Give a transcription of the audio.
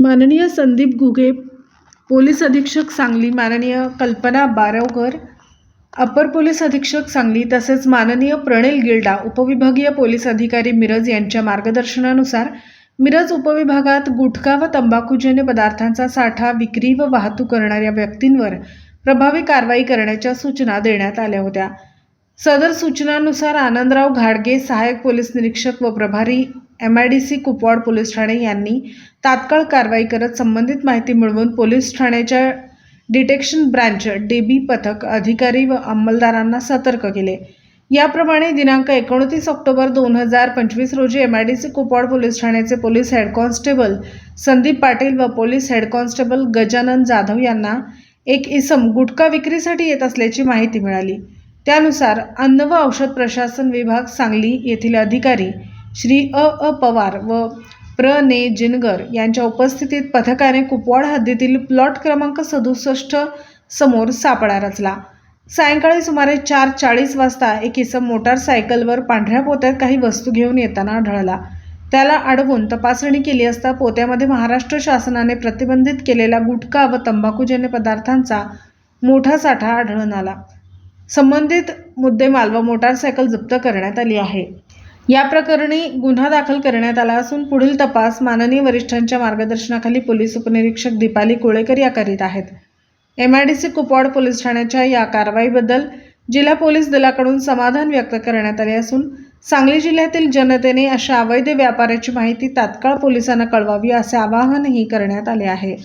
माननीय संदीप गुगे पोलीस अधीक्षक सांगली माननीय कल्पना बारवकर अपर पोलीस अधीक्षक सांगली तसेच माननीय प्रणिल गिल्डा उपविभागीय पोलीस अधिकारी मिरज यांच्या मार्गदर्शनानुसार मिरज उपविभागात गुटखा व तंबाखूजन्य पदार्थांचा साठा विक्री व वाहतूक करणाऱ्या व्यक्तींवर प्रभावी कारवाई करण्याच्या सूचना देण्यात आल्या होत्या. सदर सूचनानुसार आनंदराव घाडगे सहाय्यक पोलीस निरीक्षक व प्रभारी M I D C Kupwad police Thane यांनी तात्काळ कारवाई करत संबंधित माहिती मिळवून पोलीस ठाण्याच्या डिटेक्शन ब्रँच डी बी पथक अधिकारी व अंमलदारांना सतर्क केले. याप्रमाणे दिनांक एकोणतीस ऑक्टोबर दोन हजार पंचवीस रोजी M I D C Kupwad police ठाण्याचे police head constable Sandeep Patil व police head constable Gajanan Jadhav यांना एक इसम गुटखा विक्रीसाठी येत असल्याची माहिती मिळाली. त्यानुसार अन्न व औषध प्रशासन विभाग सांगली येथील अधिकारी श्री अ अ पवार व प्र ने जिनगर यांच्या उपस्थितीत पथकाने कुपवाड हद्दीतील प्लॉट क्रमांक सदुसष्ट समोर सापळा रचला. सायंकाळी सुमारे चार चाळीस वाजता एक इसम मोटारसायकलवर पांढऱ्या पोत्यात काही वस्तू घेऊन येताना आढळला. त्याला अडवून तपासणी केली असता पोत्यामध्ये महाराष्ट्र शासनाने प्रतिबंधित केलेला गुटखा व तंबाखूजन्य पदार्थांचा मोठा साठा आढळून आला. संबंधित मुद्देमाल व मोटारसायकल जप्त करण्यात आली आहे. या प्रकरणी गुन्हा दाखल करण्यात आला असून पुढील तपास माननीय वरिष्ठांच्या मार्गदर्शनाखाली पोलीस उपनिरीक्षक दीपाली कोळेकर या करीत आहेत. M I D C Kupwad police ठाण्याच्या या कारवाईबद्दल जिल्हा पोलीस दलाकडून समाधान व्यक्त करण्यात आले असून सांगली जिल्ह्यातील जनतेने अशा अवैध व्यापाराची माहिती तात्काळ पोलिसांना कळवावी असे आवाहनही करण्यात आले आहे.